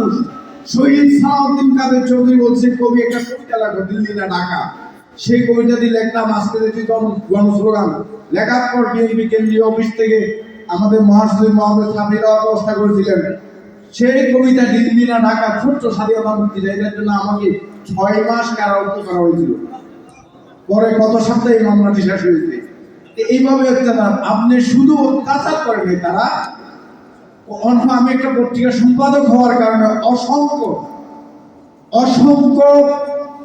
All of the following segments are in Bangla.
মানুষ। শহীদ সালাউদ্দিন কাদের চৌধুরী বলছে, কবি একটা কবিতা দিল্লি না ঢাকা। সেই লিখলাম আজকে গণস্লোগান লেখার পর বিএনপি কেন্দ্রীয় অফিস থেকে আমাদের মহাসচিব দেওয়ার ব্যবস্থা করেছিলেন। সেই কবিতা, দিল্লি না ঢাকা ছোট্ট স্বাধীনতা এটার জন্য আমাকে ছয় মাস কারারুদ্ধ করা হয়েছিল। পরে গত সপ্তাহে মামলাটি শেষ হয়েছে। এইভাবে অত্যাচার আপনি শুধু অত্যাচার করেন তারা আমি একটা পত্রিকা সম্পাদক হওয়ার কারণে অসংখ্য অসংখ্য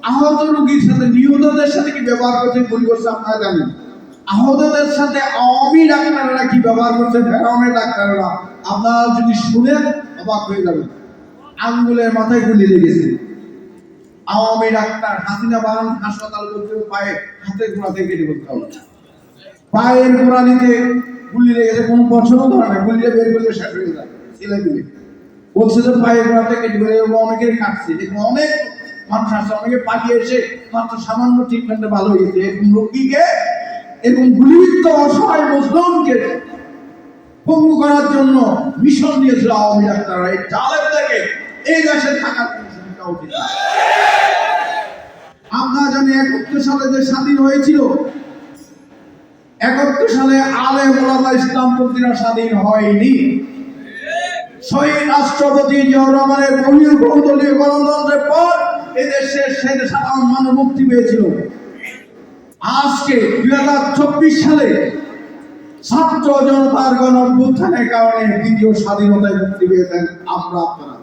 আহত রোগীর সাথে, নিহতদের সাথে কি ব্যবহার করছে করছে আপনারা জানেন? আহতদের সাথে আওয়ামী ডাক্তাররা কি ব্যবহার করছে? ফেরাউনের ডাক্তাররা। আপনারা যদি শুনেন, অবাক হয়ে যাবেন। আঙ্গুলের মাথায় গুলি লেগেছে। আওয়ামী ডাক্তার হাসিনা হাসপাতাল করতে পায়ে হাতের গোড়াতে কেটে করতে হবে। পায়ের গোড়ালিতে গুলি লেগেছে কোনো বছরও ধরে না, গুলিটা বের করলে শেষ হয়ে যায়, ছেলে গুলি। বলছে যে পায়ের কেটে করে অনেকের কাটছে। এরকম অনেক মানুষ আছে, অনেকে পালিয়ে এসে মাত্র সামান্য ট্রিটমেন্টে ভালো হয়েছে এরকম রোগীকে, এরকম গুলিবিদ্ধ, অসহায় মুসলিমকে পঙ্গু করার জন্য মিশন দিয়েছিল আওয়ামী ডাক্তাররা। এই জালের থেকে এই দেশে থাকার কোনো সুবিধা। আমরা জানি একাত্তর সালে যে স্বাধীন হয়েছিল একাত্তর সালে আলে মোলামা ইসলামপন্থীরা স্বাধীন হয়নি। শহীদ রাষ্ট্রপতি জিয়াউর বহির বহুদলীয় গণতন্ত্রের পর এদেশের শেষ সাধারণ মানুষ মুক্তি পেয়েছিল। আজকে দুই হাজার চব্বিশ সালে ছাত্র জনতার গণ কারণে দ্বিতীয় স্বাধীনতায় মুক্তি পেয়েছেন আমরা আপনারা।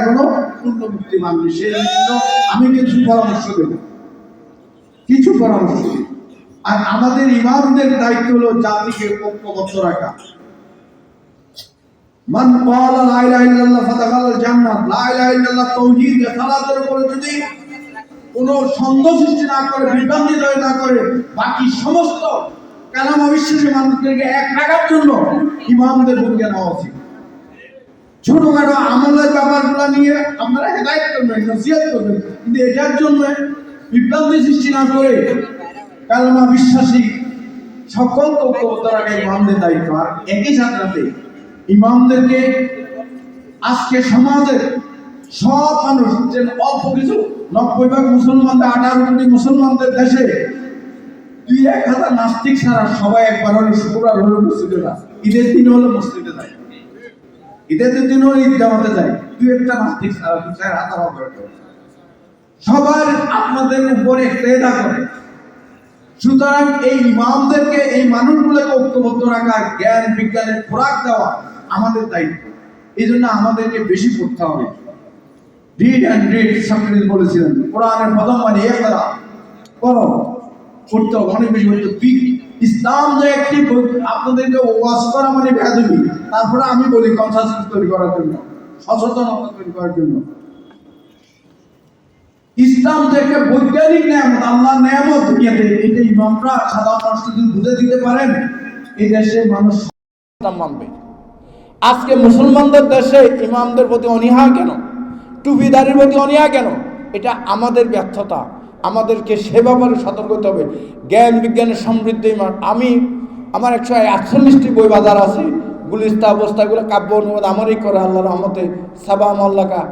এখনও পূর্ণ মুক্তি সেই জন্য আমি কিছু পরামর্শ দেব। কিছু পরামর্শ দেব। আর আমাদের ইমামদের দায়িত্ব হলো জাতিকে ঐক্যবদ্ধ রাখা। মান ক্বালা লা ইলাহা ইল্লাল্লাহ জান্নাত। লা ইলাহা ইল্লাল্লাহ তাওহীদ যদি কোনো সন্দেহ সৃষ্টি না করে, বিভ্রান্তি না করে, বাকি সমস্ত কালাম অবিশ্বাসী মানুষদেরকে এক রাখার জন্য ইমামদের ভূমিকা নেওয়া উচিত। ছোটখাটো আমলের ব্যাপারগুলো নিয়ে আপনারা হেদায়ত করবেন, নসিহত করবেন, কিন্তু এটার জন্য বিভ্রান্তি সৃষ্টি না করে কালমা বিশ্বাসী সকল ঐক্যবদ্ধরাকে ইমামদের দায়িত্ব। আর একই সাথে ইমামদেরকে আজকে সমাজের সব মানুষ যে অল্প কিছু, নব্বই ভাগ মুসলমানদের, আঠারো কোটি মুসলমানদের দেশে দুই এক হাজার নাস্তিক ছাড়া সবাই একবার হলে শুক্রবার হলে মসজিদে যায়। ঈদের দিন হলে মসজিদে যায়। ঈদের দিন হলে ঈদ জামাতে যায়। দুই একটা নাস্তিক ছাড়া দু চার হাজার সবার আপনাদের উপরে ক্রেদা করে। সুতরাং এই ইমামদেরকে, এই মানুষগুলোকে ঐক্যবদ্ধ রাখা জ্ঞান, বিজ্ঞানের খোরাক দেওয়া আমাদের দায়িত্ব। এই জন্য আমাদেরকে বেশি পড়তে হবে। রিড অ্যান্ড রিড সক্রেটিস বলেছিলেন। কোরআনের প্রথম মানে একরা করো পড়তে হবে, অনেক বেশি পড়তে বিগ ইসলাম যে একটি আপনাদেরকে ওয়াজ করা মানে বেয়াদবি। তারপরে আমি বলি কনসাসনেস তৈরি করার জন্য, সচেতনতা তৈরি করার জন্য। ইসলাম থেকে বৈজ্ঞানিক নিয়ামত আল্লাহ নিয়ামত দুনিয়াতে। এটা ইমামরা সাধারণ মানুষ যদি বুঝে দিতে পারেন, এই দেশে মানুষ মানবে। আজকে মুসলমানদের দেশে ইমামদের প্রতি অনীহা কেন? টুপিদারির প্রতি অনীহা কেন? এটা আমাদের ব্যর্থতা। আমাদেরকে সে ব্যাপারে সতর্ক হতে হবে। জ্ঞান বিজ্ঞানের সমৃদ্ধ আমি আমার একশো আটচল্লিশটি বই বাজার আছে। গুলিস্তা অবস্থাগুলো কাব্য অনুবাদ আমারই করে আল্লাহ রহমতে। সাবা মল্লাকা।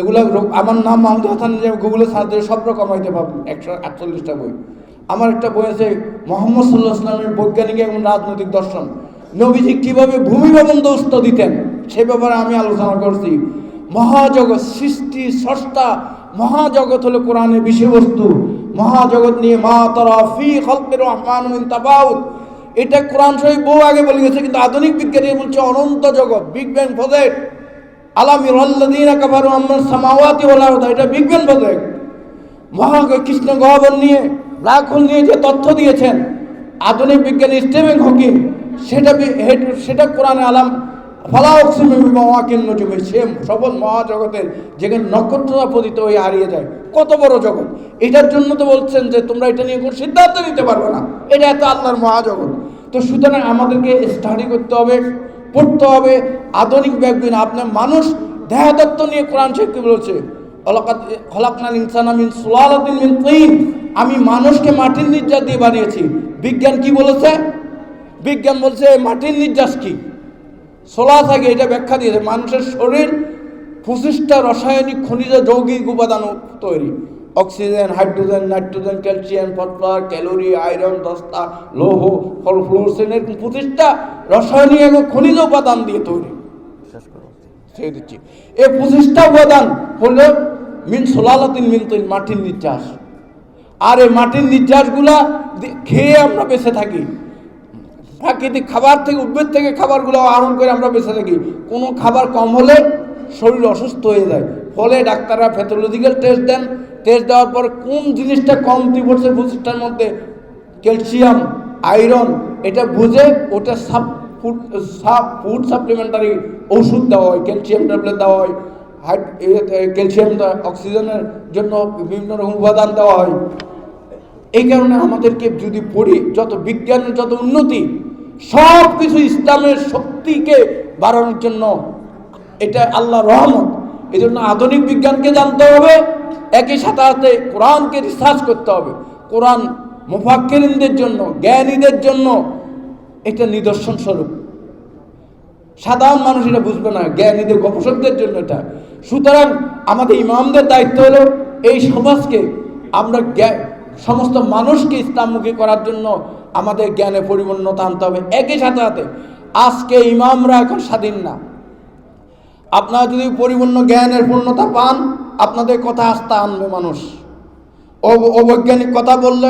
এগুলো আমার নাম মাহমুদ হাসান গুগলে সার্চ দিয়ে সব রকম হইতে পারবেন একশো আটচল্লিশটা বই। আমার একটা বই আছে, মোহাম্মদ সাল্লাহ ইসলামের বৈজ্ঞানিক এবং রাজনৈতিক দর্শন। নবীজি কীভাবে ভূমি ব্যবন্ধ উস্ত দিতেন সে ব্যাপারে আমি আলোচনা করছি। মহাজগৎ সৃষ্টি, স্রষ্টা, মহাজগৎ হলো কোরআনের বিষয়বস্তু। মহাজগৎ নিয়ে মা তরা ফি খলকের তাবাউত। এটা কোরআন শরীফ বহু আগে বলে গেছে, কিন্তু আধুনিক বিজ্ঞানী বলছে অনন্ত জগৎ, বিগ ব্যাং প্রজেক্ট এটা গহ্বর নিয়ে নিয়ে যে তথ্য দিয়েছেন, আধুনিক বিজ্ঞানী সেটা সেটা আলাম সে মহাজগতের যেখানে নক্ষত্ররা পতিত হয়ে হারিয়ে যায়, কত বড় জগৎ। এটার জন্য তো বলছেন যে তোমরা এটা নিয়ে কোনো সিদ্ধান্ত নিতে পারবে না, এটা এত আল্লাহর মহাজগৎ। তো সুতরাং আমাদেরকে স্টাডি করতে হবে। পড়তে হবে। আধুনিক ব্যাগবিন আপনার মানুষ দেহাদত্ত নিয়ে কোরআন কি বলেছে তিন। আমি মানুষকে মাটির নির্যাস দিয়ে বানিয়েছি। বিজ্ঞান কি বলেছে? বিজ্ঞান বলছে, মাটির নির্যাস কি? সোলা থাকে এটা ব্যাখ্যা দিয়েছে। মানুষের শরীর পঁচিশটা রাসায়নিক, খনিজ, যৌগিক উপাদান তৈরি। Oxygen hydrogen nitrogen calcium phosphorus calorie iron দস্তা লৌহ ফলফ্লোরসেন এরকম পঁচিশটা রাসায়নিক এবং খনিজ উপাদান দিয়ে তৈরি। ছেড়ে দিচ্ছি। এই পঁচিশটা উপাদান হলো মিন সোলালাতিন মিন তৈল মাটির নির্যাস। আর এই মাটির নির্যাসগুলা খেয়ে আমরা বেঁচে থাকি। প্রাকৃতিক খাবার থেকে উদ্ভিদ থেকে খাবারগুলো আহরণ করে আমরা বেঁচে থাকি। কোনো খাবার কম হলে শরীর অসুস্থ হয়ে যায়। ফলে ডাক্তাররা প্যাথোলজিক্যাল টেস্ট দেন টেস্ট দেওয়ার পর কোন জিনিসটা কমতি পড়ছে পঁচিশটার মধ্যে? ক্যালসিয়াম, আয়রন, এটা বুঝে ওটা sub food sub food supplementary ওষুধ দেওয়া হয়, ক্যালসিয়াম ট্যাবলেট দেওয়া হয়, হাইড ক্যালসিয়াম অক্সিজেনের জন্য বিভিন্ন রকম উপাদান দেওয়া হয়। এই কারণে আমাদেরকে যদি পড়ি, যত বিজ্ঞানের যত উন্নতি সব কিছু ইসলামের শক্তিকে বাড়ানোর জন্য, এটা আল্লাহ রহমত। এই জন্য আধুনিক বিজ্ঞানকে জানতে হবে। একই সাথে কোরআনকে রিসার্চ করতে হবে। কোরআন মুফাক্কিরিনদের জন্য, জ্ঞানীদের জন্য এটা নিদর্শন স্বরূপ। সাধারণ মানুষ এটা বুঝবে না, জ্ঞানীদের, গবেষকদের জন্য এটা। সুতরাং আমাদের ইমামদের দায়িত্ব হলো এই সমাজকে, আমরা সমস্ত মানুষকে ইসলামমুখী করার জন্য আমাদের জ্ঞানে পরিপূর্ণতা আনতে হবে। একই সাথে সাথে, আজকে ইমামরা এখন স্বাধীন না। আপনারা যদি পরিপূর্ণ জ্ঞানের পূর্ণতা পান আপনাদের কথা আস্থা আনবে মানুষ। অবৈজ্ঞানিক কথা বললে,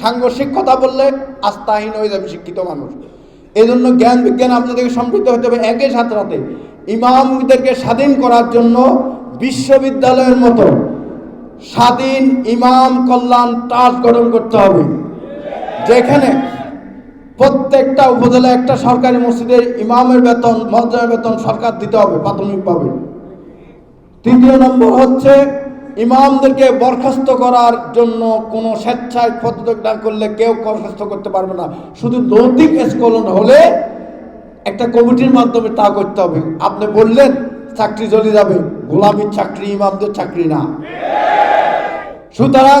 সাংঘর্ষিক কথা বললে আস্থাহীন হয়ে যাবে শিক্ষিত মানুষ। এই জন্য জ্ঞান বিজ্ঞান আপনাদেরকে সমৃদ্ধ হতে হবে একই সাথে সাথে। ইমামদেরকে স্বাধীন করার জন্য বিশ্ববিদ্যালয়ের মতো স্বাধীন ইমাম কল্যাণ ট্রাস্ট গঠন করতে হবে। যেখানে প্রত্যেকটা উপজেলা একটা সরকারি মসজিদের ইমামের বেতন মর্যাদা বেতন সরকার দিতে হবে প্রাথমিকভাবে। তৃতীয় নম্বর হচ্ছে, ইমামদেরকে বরখাস্ত করার জন্য কোনো স্বেচ্ছায় পদত্যাগ না করলে কেউ বরখাস্ত করতে পারবে না। শুধু নৈতিক স্খলন হলে একটা কমিটির মাধ্যমে তা করতে হবে। আপনি বললেন, চাকরি চলে যাবে। গোলামীর চাকরি, ইমামদের চাকরি না। সুতরাং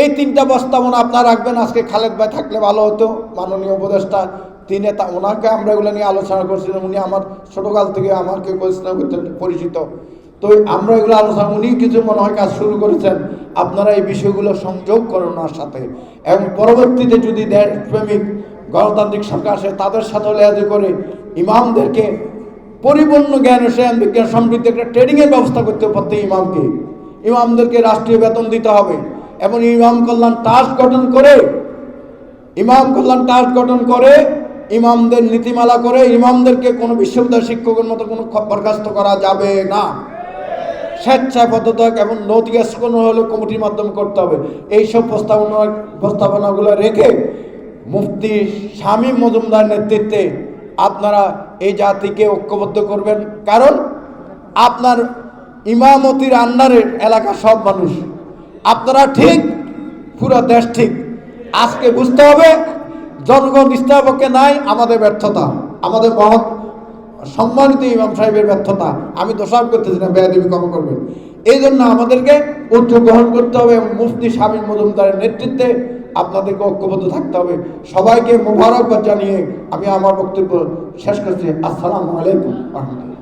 এই তিনটা প্রস্তাবনা আপনার রাখবেন। আজকে খালেদ ভাই থাকলে ভালো হতো, মাননীয় উপদেষ্টা। তিনি তা, ওনাকে আমরা এগুলো নিয়ে আলোচনা করছিলাম। উনি আমার ছোটোকাল থেকে আমাকে পরিচিত। তো আমরা এগুলো আলোচনা উনি কিছু মনে হয় কাজ শুরু করেছেন। আপনারা এই বিষয়গুলো সংযোগ করেন সাথে। এবং পরবর্তীতে যদি দেশপ্রেমিক, গণতান্ত্রিক সরকার আসে, তাদের সাথে লেয়াজে করে ইমামদেরকে পরিপূর্ণ জ্ঞান জ্ঞান, বিজ্ঞান সমৃদ্ধ একটা ট্রেনিংয়ের ব্যবস্থা করতে পারতে ইমামকে। ইমামদেরকে রাষ্ট্রীয় বেতন দিতে হবে। এবং ইমাম কল্যাণ টাস্ক গঠন করে, ইমাম কল্যাণ টাস্ক গঠন করে, ইমামদের নীতিমালা করে, ইমামদেরকে কোনো বিশ্ববিদ্যালয় শিক্ষকের মতো কোনো বরখাস্ত করা যাবে না। স্বেচ্ছায় পদ্ধতি এবং নৈতিক কোনো হলে কমিটির মাধ্যমে করতে হবে। এইসব প্রস্তাবনা প্রস্তাবনাগুলো রেখে মুফতি স্বামী মজুমদার নেতৃত্বে আপনারা এই জাতিকে ঐক্যবদ্ধ করবেন। কারণ আপনার ইমামতির আন্ডারের এলাকার সব মানুষ। আপনারা ঠিক, পুরো দেশ ঠিক। আজকে বুঝতে হবে, জনগণ পক্ষে নাই, আমাদের ব্যর্থতা, আমাদের মহৎ সম্মানিত ইমাম সাহেবের ব্যর্থতা, আমি দোষারোপ করতেছি না, বেয়াদেবী কম করবেন। এই জন্য আমাদেরকে উদ্যোগ গ্রহণ করতে হবে এবং মুফতি স্বামীর মজুমদারের নেতৃত্বে আপনাদেরকে ঐক্যবদ্ধ থাকতে হবে। সবাইকে মোবারকবাদ জানিয়ে আমি আমার বক্তব্য শেষ করছি। আসসালামু আলাইকুম রহমতুল্লাহ।